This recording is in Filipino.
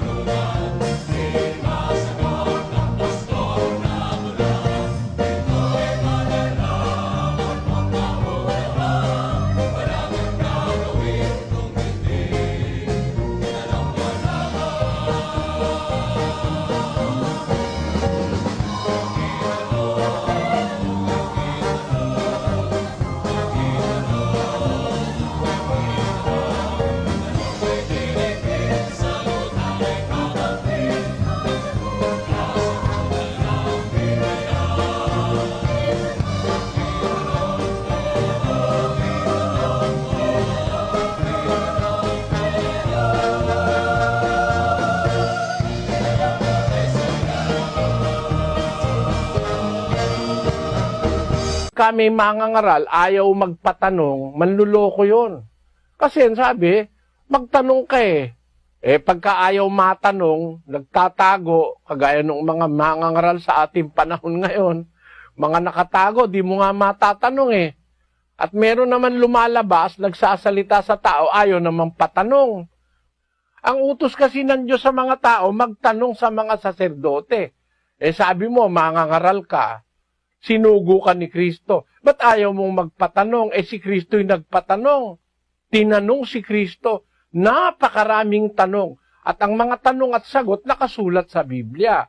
the one. Kami mangangaral, ayaw magpatanong, manluloko yon. Kasi sabi, magtanong ka eh. Eh, pagka ayaw matanong, nagtatago, kagaya ng mga mangangaral sa ating panahon ngayon, mga nakatago, di mo nga matatanong eh. At meron naman lumalabas, nagsasalita sa tao, ayaw naman patanong. Ang utos kasi ng Diyos sa mga tao, magtanong sa mga saserdote. Eh sabi mo, mangangaral ka, sinugo ka ni Kristo. Ba't ayaw mong magpatanong? Eh si Kristo yung nagpatanong. Tinanong si Kristo, napakaraming tanong. At ang mga tanong at sagot nakasulat sa Biblia.